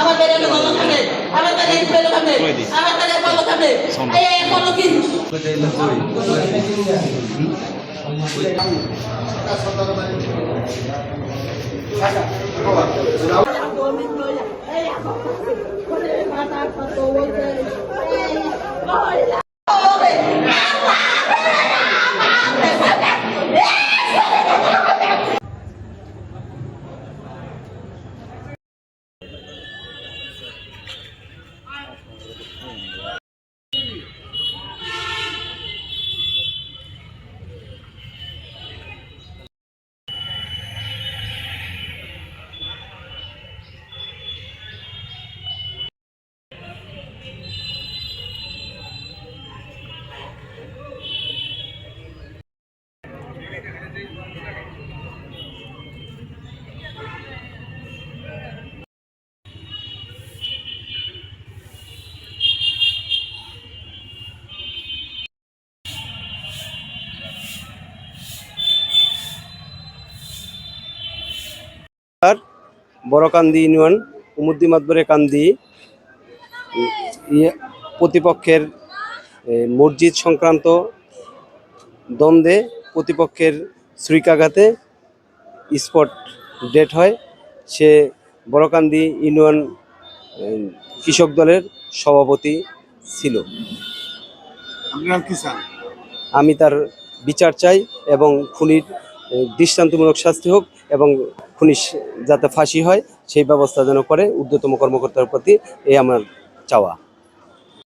আমার বেড়ে বলো খাবে আমার বেড়ে বেড়ে খাবে আমার বেড়ে বলো খাবে এই বলো কি? আর বড়কান্দি ইউনিয়ন উমুদ্দি মাতবরে কান্দি ইয়ে প্রতিপক্ষের মসজিদ সংক্রান্ত দ্বন্দ্বে প্রতিপক্ষের শ্রীকাঘাতে স্পট ডেট হয়। সে বড়কান্দি ইউনিয়ন কৃষক দলের সভাপতি ছিল। আমি তার বিচার চাই এবং খুনির দৃষ্টান্তমূলক শাস্তি হোক এবং খুনি যাতে ফাঁসি হয়, সেই ব্যবস্থা যেন করে ঊর্ধ্বতম কর্মকর্তার প্রতি এই আমার চাওয়া।